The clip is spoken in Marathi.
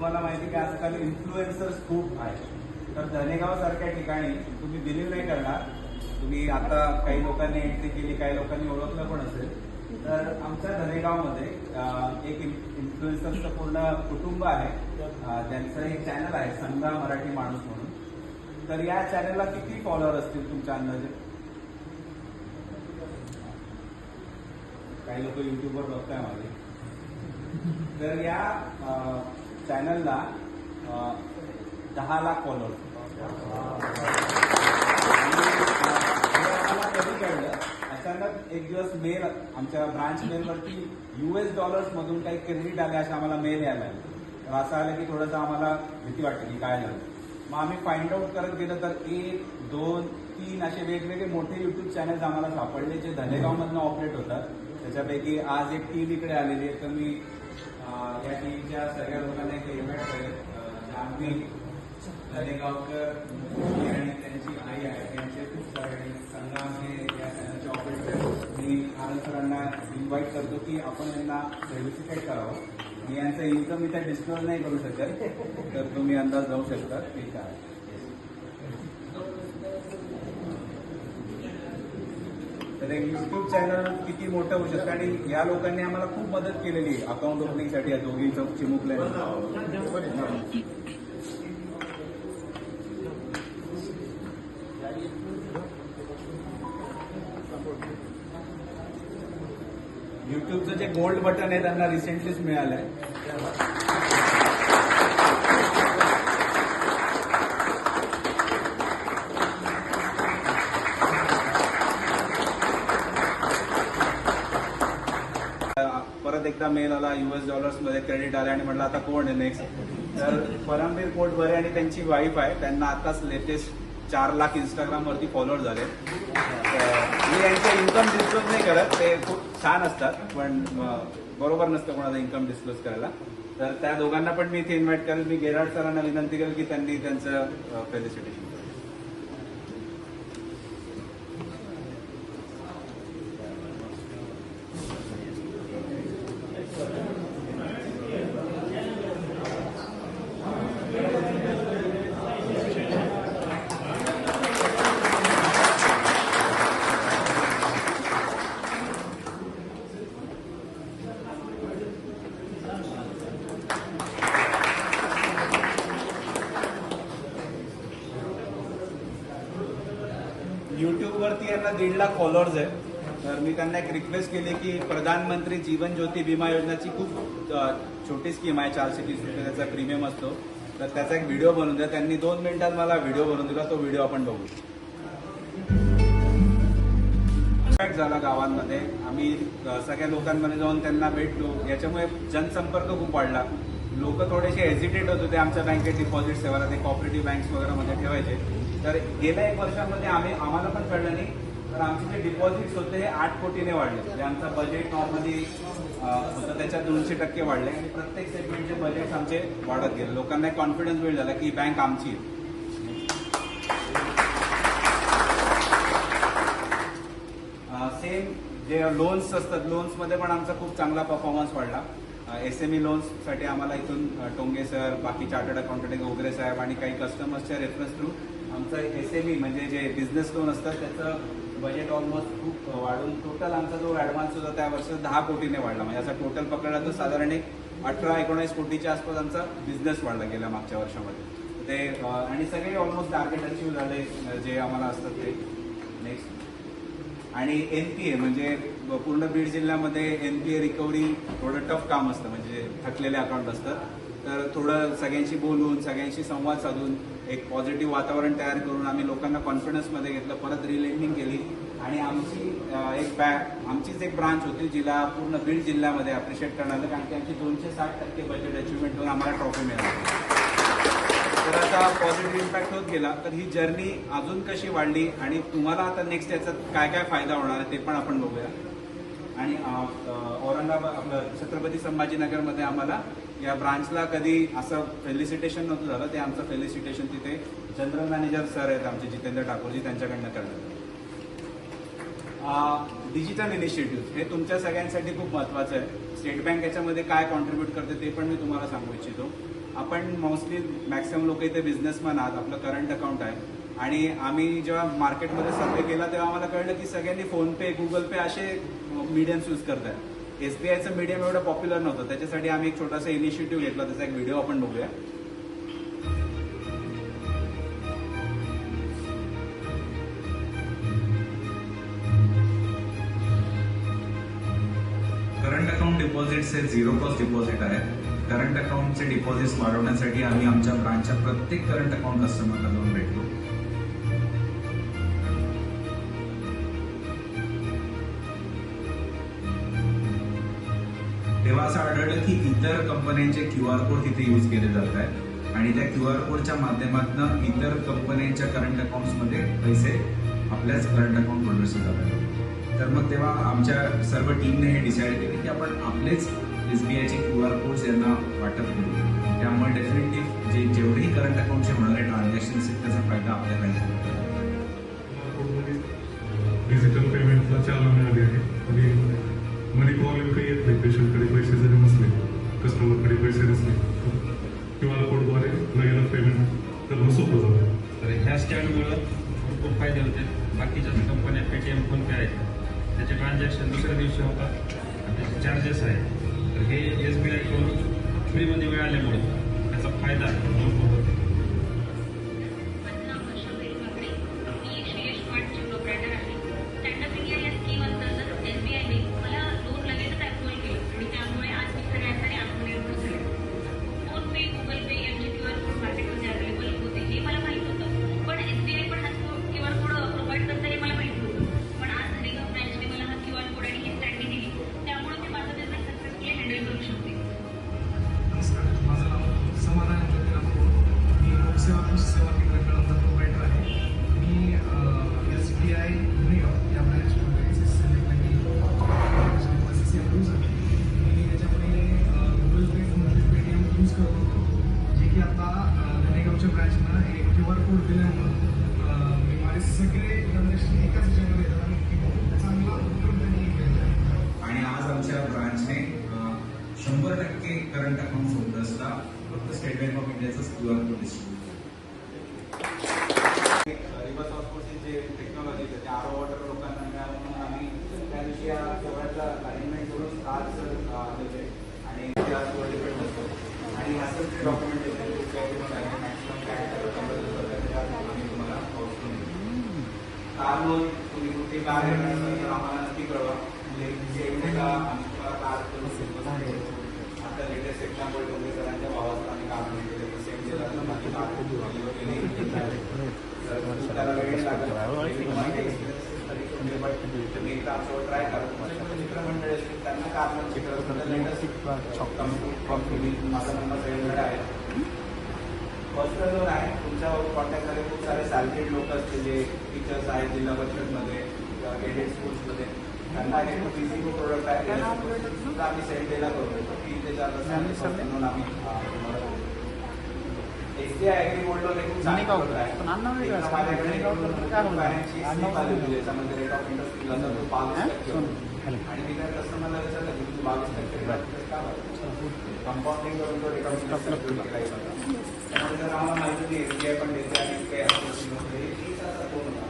तुम्हाला माहिती की आजकाल इन्फ्लुएन्सर्स खूप आहेत. तर धनेगाव सारख्या ठिकाणी तुम्ही बिलीव्ह नाही करणार. तुम्ही आता काही लोकांनी एंट्री केली काही लोकांनी ओळखलं पण असेल. तर आमच्या धनेगावमध्ये एक इन्फ्लुएन्सरचं पूर्ण कुटुंब आहे. त्यांचं एक चॅनल आहे संघा मराठी माणूस म्हणून. तर या चॅनलला किती फॉलोअर असतील तुमच्या अंदाजे? काही लोक युट्यूबवर बघताय माझे तर या चॅनलला दहा लाख फॉलोअर्स कधी कळलं? अचानक एक दिवस मेल आमच्या ब्रांच मेलवरती युएस डॉलर्स मधून काही क्रेडिट आले असे आम्हाला मेल यायला तर असं आलं की थोडंसं आम्हाला भीती वाटते की काय झालं. मग आम्ही फाइंड आउट करत गेलो तर एक दोन तीन असे वेगवेगळे मोठे युट्यूब चॅनल्स आम्हाला सापडले जे धनेगावमधनं ऑपरेट होतात. त्याच्यापैकी आज एक टीम इकडे आलेली आहे. तर मी या टीमच्या सगळ्या लोकांना एक इन्व्हाइट करेल जान्हवी धनेगावकर आणि त्यांची आई आहे. त्यांचे खूप सारे संग्राम हे या चॅनलचे ऑपरेटर मी आनंद सरांना इन्व्हाइट करतो की आपण यांना सर्व्हिसिफाय करावं. मी यांचं इन्कम इथे डिस्क्लोज नाही करू शकत तर तुम्ही अंदाज जाऊ शकता. ठीक आहे. तर एक युट्यूब चॅनल किती मोठं होऊ शकतं आणि या लोकांनी आम्हाला खूप मदत केलेली आहे. अकाउंट ओपनिंगसाठी या दोघी चिमुकल्या युट्यूबचं जे गोल्ड बटन आहे त्यांना रिसेंटलीच मिळालंय. परत एकदा मेल आला युएस डॉलर्समध्ये क्रेडिट आले आणि म्हटलं आता कोण आहे नेक्स्ट तर परमवीर कोट आणि त्यांची वाईफ आहे. त्यांना आताच लेटेस्ट चार लाख इंस्टाग्रामवरती फॉलोअर झाले तर मी यांचं इन्कम डिस्क्लोज नाही करत. ते खूप छान असतात पण बरोबर नसतं कोणाला इन्कम डिस्क्लोज करायला. तर त्या दोघांना पण मी इथे इन्व्हाइट करेल. मी गेराड सरांना विनंती करेल की त्यांनी त्यांचं फेलिसिटेशन युट्यूबवरती यांना दीड लाख फॉलोअर्स आहे तर मी त्यांना एक रिक्वेस्ट केली की प्रधानमंत्री जीवन ज्योती विमा योजनाची खूप छोटी स्कीम आहे चारशे तीस रुपये त्याचा प्रीमियम असतो. तर त्याचा एक व्हिडिओ बनवून द्या. त्यांनी दोन मिनिटात मला व्हिडिओ बनवून दिला तो व्हिडिओ आपण बघू. झाला गावांमध्ये. आम्ही सगळ्या लोकांमध्ये जाऊन त्यांना भेटलो. याच्यामुळे जनसंपर्क खूप वाढला. लोक थोडेसे हेजिटेट होत होते आमच्या बँकेत डिपॉझिट सेवाला ते कॉपरेटिव्ह बँक्स वगैरे मध्ये ठेवायचे. तर गेल्या एक वर्षामध्ये आम्ही आम्हाला पण कळलं नाही तर आमचे जे डिपॉझिट्स होते हे आठ कोटीने वाढले. म्हणजे आमचं बजेट नॉर्मली होतं त्याच्यात दोनशे टक्के वाढले. आणि प्रत्येक सेगमेंटचे बजेट आमचे वाढत गेले. लोकांना कॉन्फिडन्स मिळत झाला की बँक आमची आहे. सेम जे लोन्स असतात लोन्समध्ये पण आमचा खूप चांगला परफॉर्मन्स वाढला. एस एम ई लोन्ससाठी आम्हाला इथून टोंगे सर बाकी चार्टर्ड अकाउंटंट वगैरे साहेब आणि काही कस्टमर्सच्या रेफरन्स थ्रू आमचं एस एम ई म्हणजे जे बिझनेस लोन असतात त्याचं बजेट ऑलमोस्ट खूप वाढून टोटल आमचा जो ॲडव्हान्स होता त्या वर्षात दहा कोटीने वाढला. म्हणजे असा टोटल पकडला तर साधारण एक अठरा एकोणीस कोटीच्या आसपास आमचा बिझनेस वाढला गेला मागच्या वर्षामध्ये. ते आणि सगळे ऑलमोस्ट टार्गेट अचीव झाले जे आम्हाला असतात ते. नेक्स्ट आणि ए म्हणजे पूर्ण बीड जिल्ह्यामध्ये एन पी ए रिकव्हरी थोडं टफ काम असतं म्हणजे थकलेले अकाउंट असतात. तर थोडं सगळ्यांशी बोलून सगळ्यांशी संवाद साधून एक पॉझिटिव्ह वातावरण तयार करून आम्ही लोकांना कॉन्फिडन्समध्ये घेतलं परत रिलेंडिंग केली. आणि आमची एक बॅग आमचीच एक ब्रांच होती जिला पूर्ण बीड जिल्ह्यामध्ये अप्रिशिएट करण्यात कारण की आमची दोनशे साठ टक्के बजेट अचिव्हमेंट होऊन आम्हाला ट्रॉफी मिळाली. तर आता पॉझिटिव्ह इम्पॅक्ट होत गेला. तर ही जर्नी अजून कशी वाढली आणि तुम्हाला आता नेक्स्ट याचा काय काय फायदा होणार आहे ते पण आपण बघूया. आणि औरंगाबाद आपलं छत्रपती संभाजीनगरमध्ये आम्हाला या ब्रांचला कधी असं फेलिसिटेशन नव्हतं झालं. ते आमचं फेलिसिटेशन तिथे जनरल मॅनेजर सर आहेत आमचे जितेंद्र ठाकूरजी त्यांच्याकडनं करण्यात डिजिटल इनिशिएटिव्ह हे तुमच्या सगळ्यांसाठी खूप महत्वाचं आहे. स्टेट बँक याच्यामध्ये काय कॉन्ट्रीब्यूट करते ते पण मी तुम्हाला सांगू इच्छितो. आपण मोस्टली मॅक्सिमम लोक इथे बिझनेसमॅन आहात. आपलं करंट अकाउंट आहे. आणि आम्ही जेव्हा मार्केटमध्ये सर्वे केला तेव्हा आम्हाला कळलं की सगळ्यांनी फोनपे गुगल पे असे मीडियम्स यूज करताय एस बी मीडियम एवढं पॉप्युलर नव्हतं. त्याच्यासाठी आम्ही एक छोटासा इनिशिएटिव्ह घेतला. त्याचा एक व्हिडिओ आपण बघूया. करंट अकाउंट डिपॉझिट्स हे झिरो कॉस्ट डिपॉझिट आहेत. करंट अकाउंटचे डिपॉझिट्स वाढवण्यासाठी आम्ही आमच्या ब्रांचच्या प्रत्येक करंट अकाउंट कस्टमरला जाऊन भेटतो. तेव्हा असं आढळलं की इतर कंपन्यांचे क्यू आर कोड तिथे यूज केले जात आहेत. आणि त्या क्यू आर कोडच्या माध्यमातून इतर कंपन्यांच्या करंट अकाउंट्समध्ये पैसे आपल्याच करंट अकाउंट होल्डर्सचे जातात. तर मग तेव्हा आमच्या सर्व टीमने हे डिसाईड केले की आपण आपलेच एस बी आयचे क्यू आर कोड्स यांना वाटप करू. त्यामुळे डेफिनेटली जे जेवढेही करंट अकाउंटचे होणारे ट्रान्झॅक्शन्स आहेत त्याचा फायदा आपल्या बँकेला डिजिटल पेमेंटला चालवण्यात आली आहे. मनी प्रॉब्लेम काही येत नाही. पेशंटकडे पैसे जरी नसले कस्टमरकडे पैसे नसले क्यू आर कोडद्वारे लगेच पेमेंट करणं सोपं जातं तर ह्या स्टँडमुळं खूप फायदे होते. बाकीच्या कंपन्या पेटीएम फोन पे आहेत त्याचे ट्रान्झॅक्शन दुसऱ्या दिवशी होतात. आणि त्याचे चार्जेस आहेत. तर हे एस बी आयकडून फ्रीमध्ये मिळाल्यामुळे त्याचा फायदा भरपूर होतो Amen. करंट अकाउंट होल्डर्सला फक्त स्टेट बँक ऑफ इंडियाचा Q R code distribute reverse osmosis जे टेक्नॉलॉजी आहे ते आरो वॉटर लोकांना मिळालं आम्ही त्या दिवशी अरेंजमेंट करून आज आणि डिपेंड असतो आणि असंच ते मॅक्सिमम काय तुम्हाला पोहोचतो कार लोन तुम्ही कुठे कार आम्हाला नक्की कळवा. म्हणजे सेम डेला आम्ही तुम्हाला कार करून आता लेटेस्ट एक्झाम्पल डोंगे सरांच्या भावाचा आम्ही कार घेतले तर सेम डेला माझी कार deliver त्याला वेळ लागत एकदा आमच्यावर ट्राय असतील त्यांना माझा नंबर सेव्हन आहे पर्सनल लोन आहे तुमच्या कॉन्टॅक्टमध्ये खूप सारे सॅलरीड लोक असतील जे टीचर्स आहेत जिल्हा परिषदमध्ये एडेड स्कूल्समध्ये त्यांना हे खूप इझी टू प्रोडक्ट आहे त्याच्यामुळे सुद्धा आम्ही सेंड डेला करू देतो की त्याच्या पर्सनल लोन आम्ही अं, तुम्हाला देऊ. SBI ऍग्री गोल्ड लोन हे खूप चांगली product आहे. एकदा माझ्याकडे फायनान्सची स्कीम आलेली आहे. याच्यामध्ये रेट ऑफ इंटरेस्ट दिला जातो बावीस टक्के आणि मी त्या कस्टमरला विचारलं की तुमची बावीस टक्के rate of interest का बरं? कंपाऊंडिंग करून तो रेट ऑफ इंटरेस्ट केला जातो त्यामुळे जर आम्हाला माहिती नाही एसबीआय पण देते आणि काही association